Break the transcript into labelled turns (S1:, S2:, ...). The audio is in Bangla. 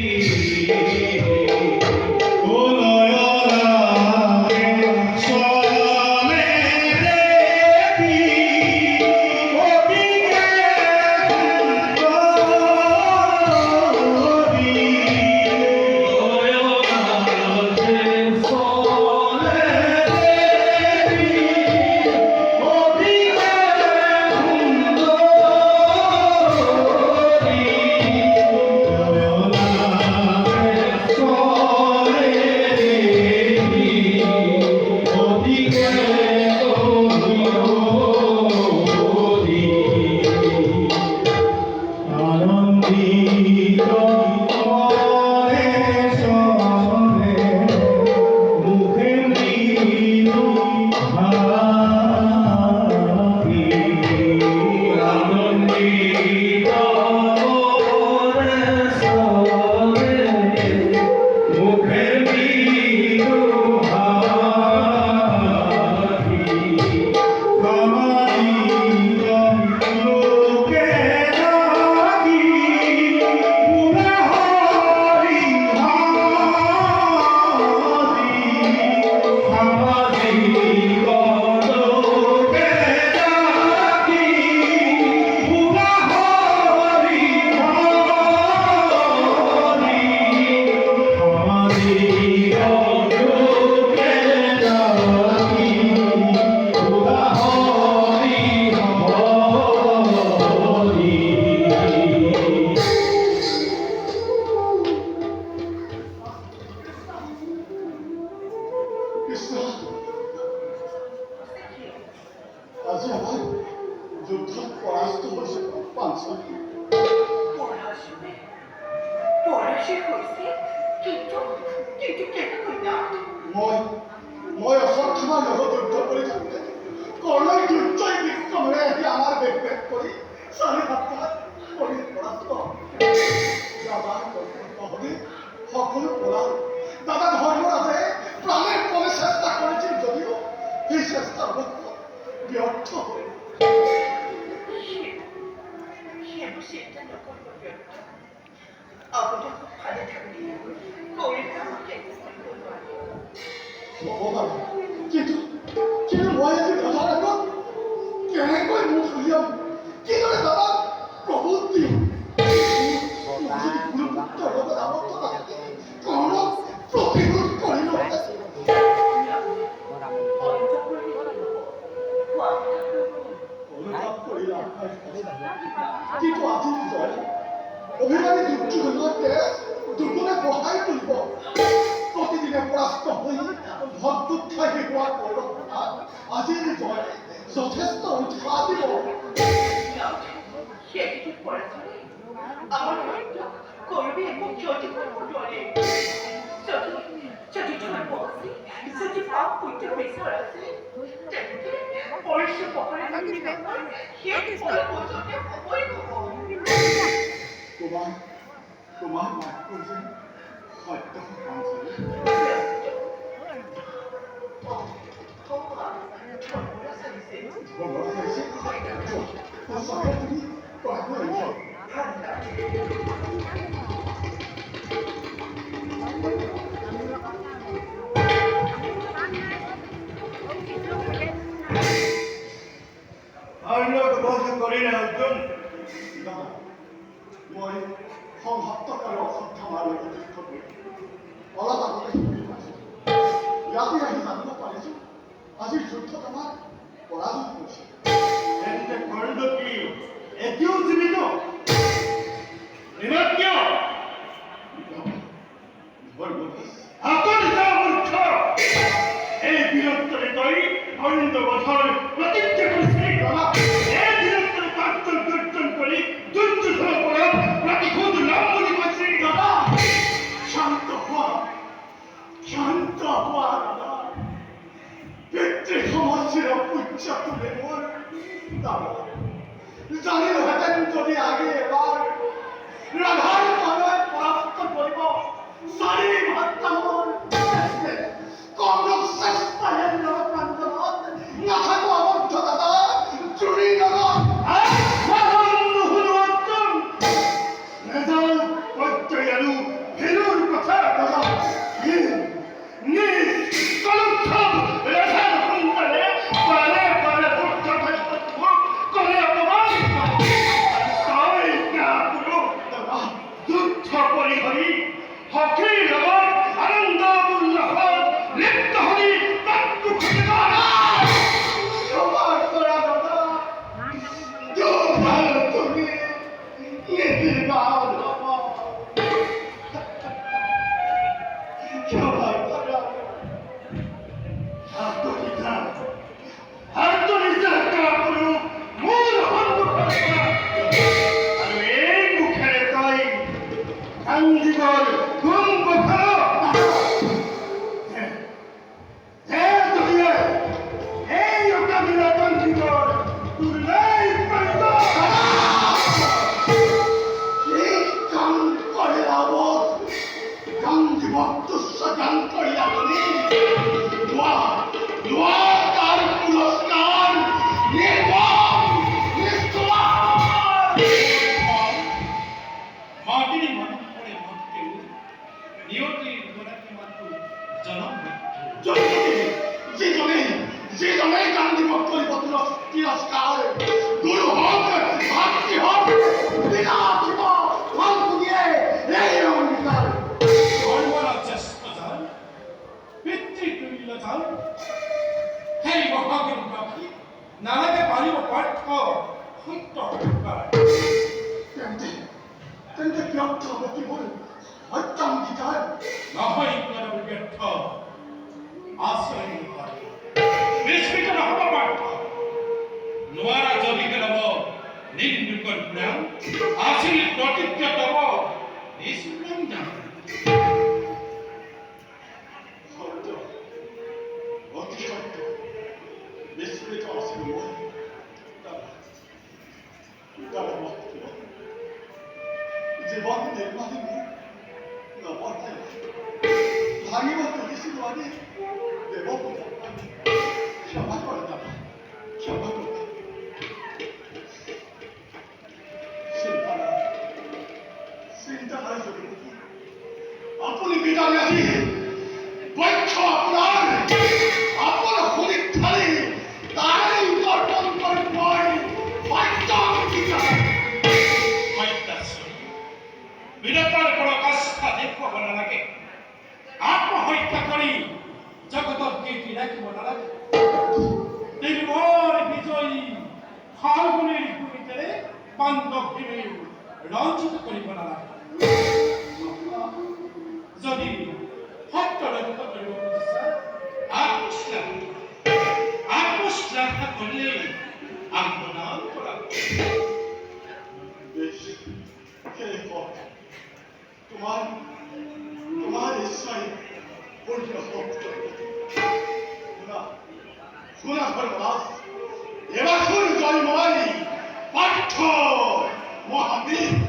S1: আনন্দিত
S2: পৰাস্ত হৈছে পাঞ্চালী
S3: পড়াশোনা পড়াশোনা হয়েছে কিন্তু
S2: মই মই অশ্বত্থামাৰ লগত যুদ্ধ কৰি থাকোঁতে কৰ্ণই দুৰ্জয় বিক্ৰমেৰে আহি আমাৰ বেগ বেগ কৰি চাৰি সাতটাত কৰি পৰাস্ত 信不信，我我我，记住。অভিমানী দুৰ্যোগ জৰিয়তে দুগুণে বঢ়াই তুলিব। প্ৰতিদিনে পৰাস্ত হৈ ভক্তোৎসাহী হোৱা কৌৰৱতা আজিৰ জয় যথেষ্ট উৎসাহ দিব।
S3: আমার করবে এবং যদি করব যদি তোমার বসে যদি পাপ করতে হয়েছে আছে পরিশ্রম পকড়ে থাকতে সে ফলে বছরকে হবই
S2: তোমাৰ তোমাৰ মাতটো যে বন্ধ
S1: বধ করিলে অর্জুন
S2: মই সংহত্তকাৰী অশ্ৰদ্ধা মাৰ কৰি অলপ আগতে শুনি পাইছোঁ ইয়াতে আহি জানিব পাৰিছোঁ, আজিৰ যুদ্ধত আমাৰ পৰাজিত হৈছে।
S1: অমনি মনে পড়ে মরতে নিয়তি গোড়াকে মাত্র জনম
S2: জীবনে জীবনে গান্ধী ভক্তরি পত্র তিরস্কার গুরু ନିଷ୍ପିଟନ ହବ ପାଠ ନୂଆ ଜମିକି ନବ ନିର୍ବିକଳ୍ପନା ଆସି ପ୍ରତିଜ୍ଞ ଦବ ନିଷ୍ପନ୍ଧା জীবন নির্মাণ ভাঙিব তুলিছিল আমি আপনি বিদায় আছি বৈঠ আপনার আপনার হরির থালে তারাই গঠন
S1: আত্মহত্যা করি জগদল কীর্তি রাখিব না রাখিব নির্ভর বিজয়ী ফাল্গুনের ভূমিতে বান্ধব ভীমে রঞ্জিত করিব না রাখিব যদি
S2: গুণাফর বাস। এবার জন্মানি পাঠ্য মহাবীর।